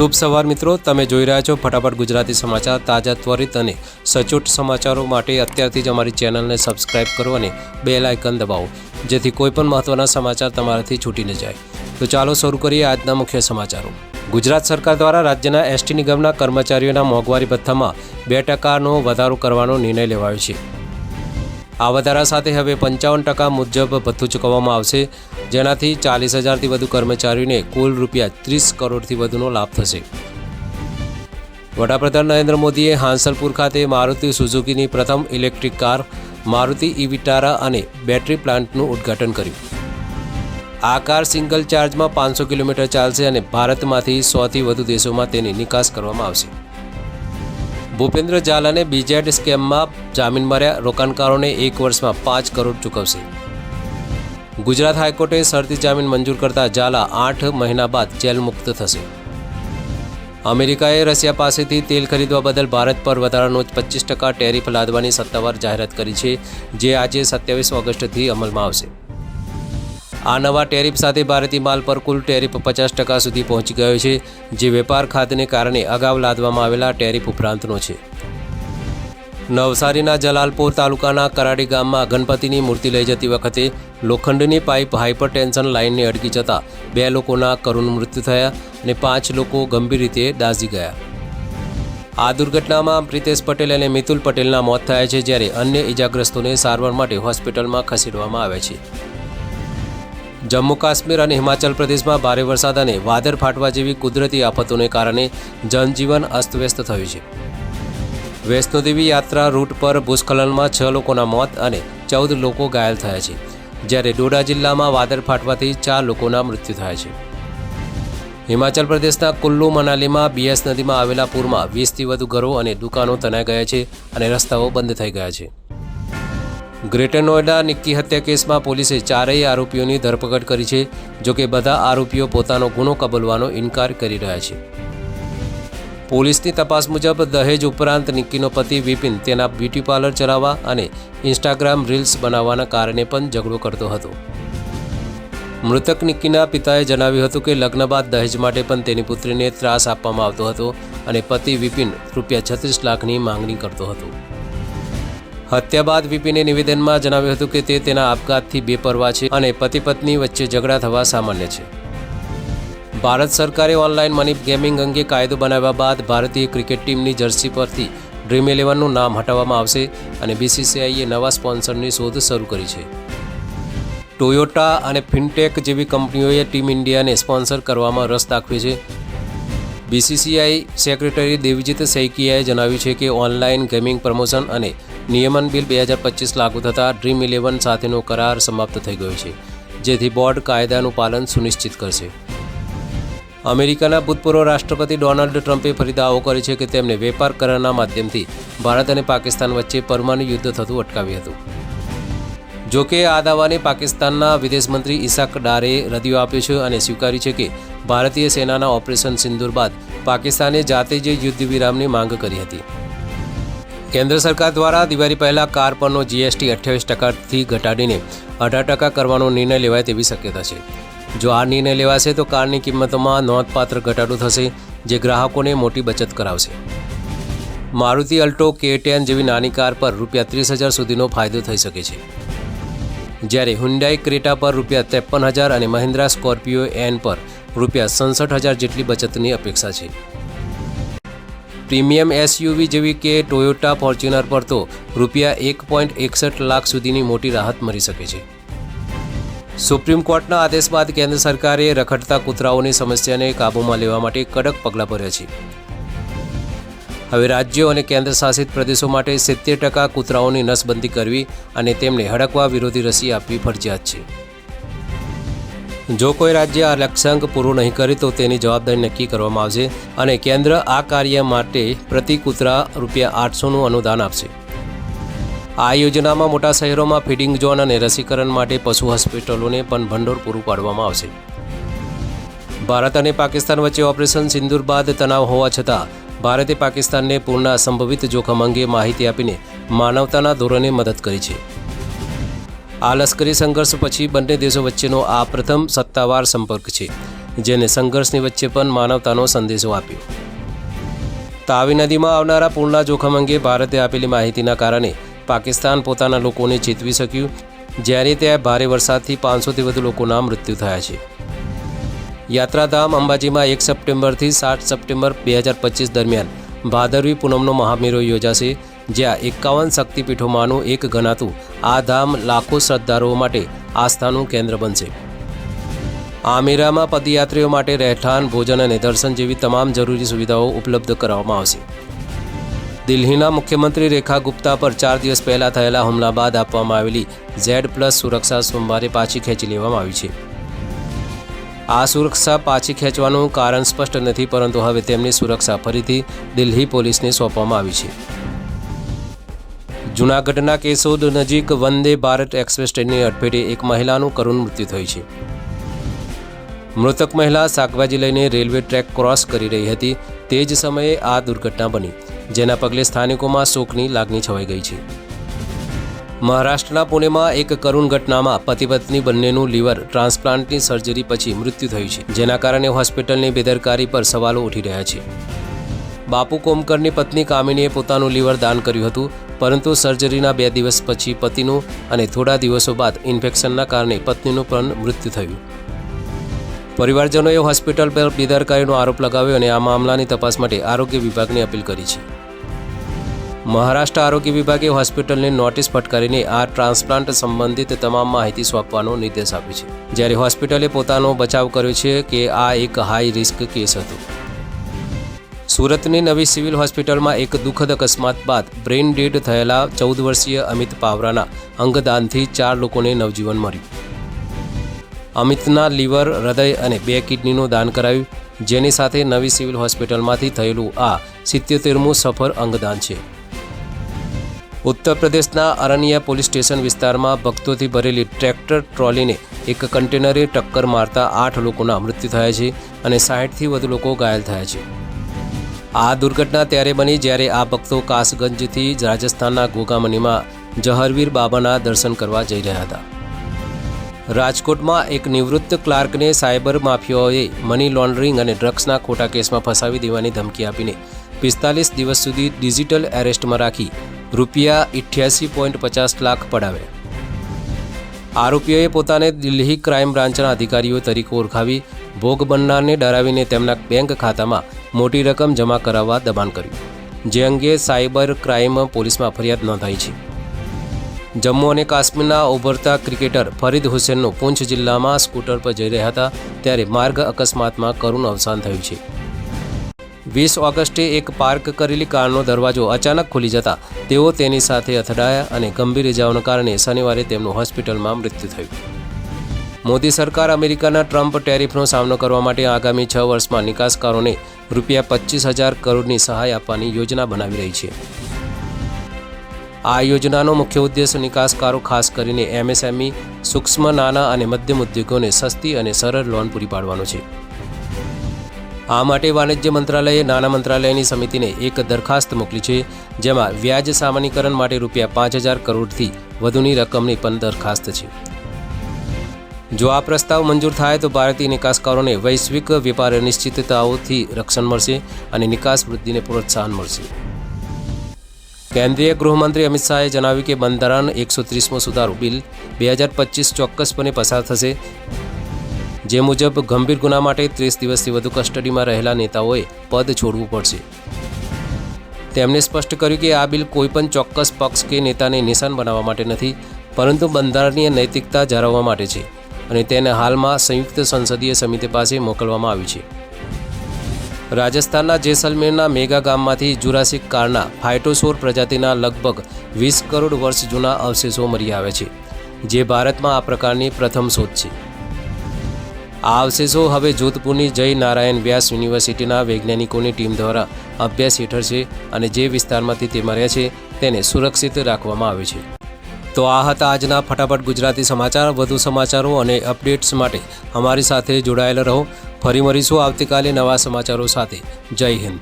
શુભ સવાર મિત્રો, તમે જોઈ રહ્યા છો ફટાફટ ગુજરાતી સમાચાર, તાજા, ત્વરિત અને સચોટ સમાચારો માટે અત્યારથી જ અમારી ચેનલને સબસ્ક્રાઇબ કરો અને બેલ આઇકન દબાવો, જેથી કોઈપણ મહત્વના સમાચાર તમારાથી છૂટી ન જાય. તો ચાલો શરૂ કરીએ આજના મુખ્ય સમાચારો. ગુજરાત સરકાર દ્વારા રાજ્યના એસટી નિગમના કર્મચારીઓના મોંઘવારી ભથ્થામાં બે ટકાનો વધારો કરવાનો નિર્ણય લેવાયો છે. આ વધારા સાથે હવે પંચાવન ટકા મુજબ ભથ્થું ચૂકવવામાં આવશે. જેનાથી ચાલીસ હજારથી વધુ કર્મચારીઓને કુલ રૂપિયા ત્રીસ કરોડથી વધુનો લાભ થશે. વડાપ્રધાન નરેન્દ્ર મોદીએ હાંસલપુર ખાતે મારુતિ સુઝુકીની પ્રથમ electric car, Maruti e Vitara અને બેટરી પ્લાન્ટનું ઉદ્ઘાટન કર્યું. આ કાર સિંગલ ચાર્જમાં પાંચસો કિલોમીટર ચાલશે અને ભારતમાંથી સોથી વધુ દેશોમાં તેની નિકાસ કરવામાં આવશે. ભૂપેન્દ્ર ઝાલાને બીજેડ સ્કેમમાં જામીન મળ્યા. રોકાણકારોને એક વર્ષમાં પાંચ કરોડ ચૂકવશે. ગુજરાત હાઈકોર્ટે શરતી જામીન મંજૂર કરતા ઝાલા આઠ મહિના બાદ જેલ મુક્ત થશે. અમેરિકાએ રશિયા પાસેથી તેલ ખરીદવા બદલ ભારત પર વધારાનો પચીસ ટકા ટેરિફ લાદવાની સત્તાવાર જાહેરાત કરી છે, જે આજે સત્યાવીસ ઓગસ્ટથી અમલમાં આવશે. આ નવા ટેરિફ સાથે ભારતીય માલ પર કુલ ટેરિફ પચાસ ટકા સુધી પહોંચી ગયો છે, જે વેપાર ખાતને કારણે અગાઉ લાદવામાં આવેલા ટેરિફ ઉપરાંતનો છે. નવસારીના જલાલપોર તાલુકાના કરાડી ગામમાં ગણપતિની મૂર્તિ લઈ જતી વખતે લોખંડની પાઇપ હાઇપરટેન્શન લાઇનને અડકી જતા બે લોકોના કરુણ મૃત્યુ થયા અને પાંચ લોકો ગંભીર રીતે દાઝી ગયા. આ દુર્ઘટનામાં પ્રિતેશ પટેલ અને મિતુલ પટેલના મોત થયા છે, જ્યારે અન્ય ઇજાગ્રસ્તોને સારવાર માટે હોસ્પિટલમાં ખસેડવામાં આવ્યા છે. જમ્મુ કાશ્મીર અને હિમાચલ પ્રદેશમાં ભારે વરસાદ અને વાદળ ફાટવા જેવી કુદરતી આફતોને કારણે જનજીવન અસ્તવ્યસ્ત થયું છે. વૈષ્ણોદેવી યાત્રા રૂટ પર ભૂસ્ખલનમાં છ લોકોના મોત અને ચૌદ લોકો ઘાયલ થયા છે. જ્યારે ડોડા જિલ્લામાં વાદળ ફાટવાથી ચાર લોકોના મૃત્યુ થયા છે. હિમાચલ પ્રદેશના કુલ્લુ મનાલીમાં બીએસ નદીમાં આવેલા પૂરમાં વીસથી વધુ ઘરો અને દુકાનો તનાઈ ગયા છે અને રસ્તાઓ બંધ થઈ ગયા છે. ગ્રેટર નોએડા નિક્કી હત્યા કેસમાં પોલીસે ચારેય આરોપીઓની ધરપકડ કરી છે જોકે બધા આરોપીઓ પોતાનો ગુનો કબૂલવાનો ઇનકાર કરી રહ્યા છે. પોલીસની તપાસ મુજબ દહેજ ઉપરાંત નિક્કીનો પતિ વિપિન તેના બ્યુટી પાર્લર ચલાવવા અને ઇન્સ્ટાગ્રામ રીલ્સ બનાવવાના કારણે પણ ઝઘડો કરતો હતો. મૃતક નિક્કીના પિતાએ જણાવ્યું હતું કે લગ્ન બાદ દહેજ માટે પણ તેની પુત્રીને ત્રાસ આપવામાં આવતો હતો અને પતિ વિપિન રૂપિયા છત્રીસ લાખની માંગણી કરતો હતો. હત્યા બાદ વીપીને નિવેદનમાં જણાવ્યું હતું કે તે તેના આપઘાતથી બેપરવા છે અને પતિ પત્ની વચ્ચે ઝઘડા થવા સામાન્ય છે. ભારત સરકારે ઓનલાઈન મની ગેમિંગ અંગે કાયદો બનાવ્યા બાદ ભારતીય ક્રિકેટ ટીમની જર્સી પરથી ડ્રીમ ઇલેવનનું નામ હટાવવામાં આવશે અને બીસીસીઆઈએ નવા સ્પોન્સરની શોધ શરૂ કરી છે. ટોયોટા અને ફિનટેક જેવી કંપનીઓએ ટીમ ઇન્ડિયાને સ્પોન્સર કરવામાં રસ દાખવ્યો છે. બીસીસીઆઈ સેક્રેટરી દેવજીત સૈકિયાએ જણાવ્યું છે કે ઓનલાઈન ગેમિંગ પ્રમોશન અને નિયમન બિલ બે હજાર પચીસ લાગુ થતાં ડ્રીમ ઇલેવન સાથેનો કરાર સમાપ્ત થઈ ગયો છે, જેથી બોર્ડ કાયદાનું પાલન સુનિશ્ચિત કરશે. અમેરિકાના ભૂતપૂર્વ રાષ્ટ્રપતિ ડોનાલ્ડ ટ્રમ્પે ફરી દાવો કર્યો છે કે તેમને વેપાર કરારના માધ્યમથી ભારત અને પાકિસ્તાન વચ્ચે પરમાણુ યુદ્ધ થતું અટકાવ્યું હતું. જો કે આ દાવાને પાકિસ્તાનના વિદેશમંત્રી ઇસાક ડારે રદિયો આપ્યો છે અને સ્વીકાર્યું છે કે ભારતીય સેનાના ઓપરેશન સિંદૂર બાદ પાકિસ્તાને જાતે જ યુદ્ધ વિરામની માંગ કરી હતી. કેન્દ્ર સરકાર દ્વારા દિવાળી પહેલા કાર પરનો જીએસટી અઠ્યાવીસ ટકાથી ઘટાડીને અઢાર ટકા કરવાનો નિર્ણય લેવાય તેવી શક્યતા છે. જો આ નિર્ણય લેવાશે તો કારની કિંમતોમાં નોંધપાત્ર ઘટાડો થશે, જે ગ્રાહકોને મોટી બચત કરાવશે. મારુતિ અલ્ટો કે ટેન જેવી નાની કાર પર રૂપિયા ત્રીસ હજાર સુધીનો ફાયદો થઈ શકે છે. જ્યારે હુન્ડાઈ ક્રેટા પર રૂપિયા ત્રેપન હજાર અને મહિન્દ્રા સ્કોર્પિયો એન પર રૂપિયા સડસઠ હજાર જેટલી બચતની અપેક્ષા છે. પ્રીમિયમ એસયુવી જેવી કે ટોયોટા ફોર્ચ્યુનર પર તો રૂપિયા એક પોઈન્ટ એકસઠ લાખ સુધીની મોટી રાહત મળી શકે છે. સુપ્રીમ કોર્ટના આદેશ બાદ કેન્દ્ર સરકારે રખડતા કૂતરાઓની સમસ્યાને કાબૂમાં લેવા માટે કડક પગલાં ભર્યા છે. હવે રાજ્યો અને કેન્દ્ર શાસિત પ્રદેશો માટે સિત્તેર ટકા કૂતરાઓની નસબંધી કરવી અને તેમને હડકવા વિરોધી રસી આપવી ફરજિયાત છે. જો કોઈ રાજ્ય આ લક્ષ્યાંક પૂરું નહીં કરે તો તેની જવાબદારી નક્કી કરવામાં આવશે અને કેન્દ્ર આ કાર્ય માટે પ્રતિ કૂતરા રૂપિયા આઠસોનું અનુદાન આપશે. આ યોજનામાં મોટા શહેરોમાં ફીડિંગ ઝોન અને રસીકરણ માટે પશુ હોસ્પિટલોને પણ ભંડોળ પૂરું પાડવામાં આવશે. ભારત અને પાકિસ્તાન વચ્ચે ઓપરેશન સિંદૂર બાદ તણાવ હોવા છતાં ભારતે પાકિસ્તાનને પૂરના સંભવિત જોખમ અંગે માહિતી આપીને માનવતાના ધોરણે મદદ કરી છે. આ લશ્કરી સંઘર્ષ પછી બંને દેશો વચ્ચેનો આ પ્રથમ સત્તાવાર સંપર્ક છે, જેને સંઘર્ષની વચ્ચે પણ માનવતાનો સંદેશો આપ્યો. તાવી નદીમાં આવનારા પૂરના જોખમ અંગે ભારતે આપેલી માહિતીના કારણે પાકિસ્તાન પોતાના લોકોને ચેતવી શક્યું, જ્યારે ત્યાં ભારે વરસાદથી પાંચસોથી વધુ લોકોના મૃત્યુ થયા છે. યાત્રાધામ અંબાજીમાં એક સપ્ટેમ્બરથી સાત સપ્ટેમ્બર બે હજાર પચીસ દરમિયાન ભાદરવી પૂનમનો મહામેળો યોજાશે, જ્યાં એકાવન શક્તિપીઠોમાંનું એક ગણાતું આ ધામ લાખો શ્રદ્ધાળુઓ માટે આસ્થાનું કેન્દ્ર બનશે. આ મેળામાં પદયાત્રીઓ માટે રહેઠાણ, ભોજન અને દર્શન જેવી તમામ જરૂરી સુવિધાઓ ઉપલબ્ધ કરાવવામાં આવશે. દિલ્હીના મુખ્યમંત્રી રેખા ગુપ્તા પર ચાર દિવસ પહેલા થયેલા હુમલા બાદ આપવામાં આવેલી ઝેડ પ્લસ સુરક્ષા સોમવારે પાછી ખેંચી લેવામાં આવી છે. આ સુરક્ષા પાછી ખેંચવાનું કારણ સ્પષ્ટ નથી, પરંતુ હવે તેમની સુરક્ષા ફરીથી દિલ્હી પોલીસને સોંપવામાં આવી છે. જૂનાગઢના કેશોદ નજીક વંદે ભારત એક્સપ્રેસ ટ્રેનની અડફેટે એક મહિલાનું કરુણ મૃત્યુ થયું છે. મૃતક મહિલા શાકભાજી લઈને રેલવે ટ્રેક ક્રોસ કરી રહી હતી. તે જ સમયે આ દુર્ઘટના બની, જેના પગલે સ્થાનિકોમાં શોકની લાગણી છવાઈ ગઈ છે. મહારાષ્ટ્રના પુણેમાં એક કરુણ ઘટનામાં પતિ પત્ની બંનેનું લીવર ટ્રાન્સપ્લાન્ટની સર્જરી પછી મૃત્યુ થયું છે, જેના કારણે હોસ્પિટલની બેદરકારી પર સવાલો ઉઠી રહ્યા છે. બાપુ કોમકરની પત્ની કામિનીએ પોતાનું લીવર દાન કર્યું હતું, પરંતુ સર્જરીના બે દિવસ પછી પતિનું અને થોડા દિવસો બાદ ઇન્ફેક્શનના કારણે પત્નીનું પણ મૃત્યુ થયું. પરિવારજનોએ હોસ્પિટલ પર બેદરકારીનો આરોપ લગાવ્યો અને આ મામલાની તપાસ માટે આરોગ્ય વિભાગને અપીલ કરી છે. મહારાષ્ટ્ર આરોગ્ય વિભાગે હોસ્પિટલને નોટિસ ફટકારીને આ ટ્રાન્સપ્લાન્ટ સંબંધિત તમામ માહિતી સોંપવાનો નિર્દેશ આપ્યો છે. જ્યારે હોસ્પિટલે પોતાનો બચાવ કર્યો છે કે આ એક હાઈ રિસ્ક કેસ હતો. સુરતની નવી સિવિલ હોસ્પિટલમાં એક દુઃખદ અકસ્માત બાદ બ્રેઇન ડેડ થયેલા ચૌદ વર્ષીય અમિત પાવરાના અંગદાનથી ચાર લોકોને નવજીવન મળ્યું. અમિતના લીવર, હૃદય અને બે કિડનીનું દાન કરાયું, જેની સાથે નવી સિવિલ હોસ્પિટલમાંથી થયેલું આ સિત્યોતેરમું સફળ અંગદાન છે. ઉત્તર પ્રદેશના અરણ્ય પોલીસ સ્ટેશન વિસ્તારમાં ભક્તોથી ભરેલી ટ્રેક્ટર ટ્રોલીને એક કન્ટેનરે ટક્કર મારતા આઠ લોકોના મૃત્યુ થયા છે અને સાહીઠથી વધુ લોકો ઘાયલ થયા છે. આ દુર્ઘટના ત્યારે બની જ્યારે આ ભક્તો કાસગંજથી રાજસ્થાનના ગોગામનીમાં જહરવીર બાબાના દર્શન કરવા જઈ રહ્યા હતા. રાજકોટમાં એક નિવૃત્ત ક્લાર્કને સાયબર માફિયાઓએ મની લોન્ડરિંગ અને ડ્રગ્સના ખોટા કેસમાં ફસાવી દેવાની ધમકી આપીને પિસ્તાલીસ દિવસ સુધી ડિજિટલ એરેસ્ટમાં રાખી રૂપિયા ઇઠ્યાસી પોઈન્ટ પચાસ લાખ પડાવ્યા આરોપીઓએ પોતાને દિલ્હી ક્રાઇમ બ્રાન્ચના અધિકારીઓ તરીકે ઓળખાવી ભોગ બનનારને ડરાવીને તેમના બેંક ખાતામાં મોટી રકમ જમા કરાવવા દબાણ કર્યું, જે અંગે સાયબર ક્રાઇમ પોલીસમાં ફરિયાદ નોંધાઈ છે. જમ્મુ અને કાશ્મીરના ઉભરતા ક્રિકેટર ફરીદ હુસેનનું પૂંછ જિલ્લામાં સ્કૂટર પર જઈ રહ્યા હતા, ત્યારે માર્ગ અકસ્માતમાં કરુણ અવસાન થયું છે. વીસ ઓગસ્ટે એક પાર્ક કરેલી કારનો દરવાજો અચાનક ખુલી જતા તેઓ તેની સાથે અથડાયા અને ગંભીર ઇજાઓના કારણે શનિવારે તેમનું હોસ્પિટલમાં મૃત્યુ થયું. મોદી સરકાર અમેરિકાના ટ્રમ્પ ટેરિફનો સામનો કરવા માટે આગામી છ વર્ષમાં નિકાસકારોને રૂપિયા પચીસ હજાર કરોડની સહાય આપવાની યોજના બનાવી રહી છે. આ યોજનાનો મુખ્ય ઉદ્દેશ નિકાસકારો ખાસ કરીને એમએસએમઈ, સૂક્ષ્મ નાના અને મધ્યમ ઉદ્યોગોને સસ્તી અને સરળ લોન પૂરી પાડવાનો છે. આ માટે વાણિજ્ય મંત્રાલયે નાણાં મંત્રાલયની સમિતિને એક દરખાસ્ત મોકલી છે, જેમાં વ્યાજ સામાન્યકરણ માટે રૂપિયા પાંચ હજાર કરોડથી વધુની રકમની પણ દરખાસ્ત છે. જો આ પ્રસ્તાવ મંજૂર થાય તો ભારતીય નિકાસકારોને વૈશ્વિક વેપાર અનિશ્ચિતતાઓથી રક્ષણ મળશે અને નિકાસ વૃદ્ધિને પ્રોત્સાહન મળશે. કેન્દ્રીય ગૃહમંત્રી અમિત શાહે જણાવ્યું કે બંધારણ એકસો ત્રીસમો સુધારો બિલ બે હજાર પચીસ ચોક્કસપણે પસાર થશે. જે મુજબ ગંભીર ગુના માટે ત્રીસ દિવસથી વધુ કસ્ટડીમાં રહેલા નેતાઓએ પદ છોડવું પડશે. તેમણે સ્પષ્ટ કર્યું કે આ બિલ કોઈપણ ચોક્કસ પક્ષ કે નેતાને નિશાન બનાવવા માટે નથી, પરંતુ બંધારણીય નૈતિકતા જાળવવા માટે છે અને તેને હાલમાં સંયુક્ત સંસદીય સમિતિ પાસે મોકલવામાં આવી છે. રાજસ્થાનના જેસલમેરના મેગા ગામમાંથી જુરાસિક કારના ફાઇટોસોર પ્રજાતિના લગભગ વીસ કરોડ વર્ષ જૂના અવશેષો મળી આવે છે, જે ભારતમાં આ પ્રકારની પ્રથમ શોધ છે. આ અવશેષો હવે જોધપુરની જય નારાયણ વ્યાસ યુનિવર્સિટીના વૈજ્ઞાનિકોની ટીમ દ્વારા અભ્યાસ હેઠળ છે અને જે વિસ્તારમાંથી તે મળ્યા છે તેને સુરક્ષિત રાખવામાં આવે છે. તો આ હતા આજના ફટાફટ ગુજરાતી સમાચાર. વધુ સમાચારો અને અપડેટ્સ માટે અમારી સાથે જોડાયેલા રહો. ફરી મળીશું આવતીકાલે નવા સમાચારો સાથે. જય હિન્દ.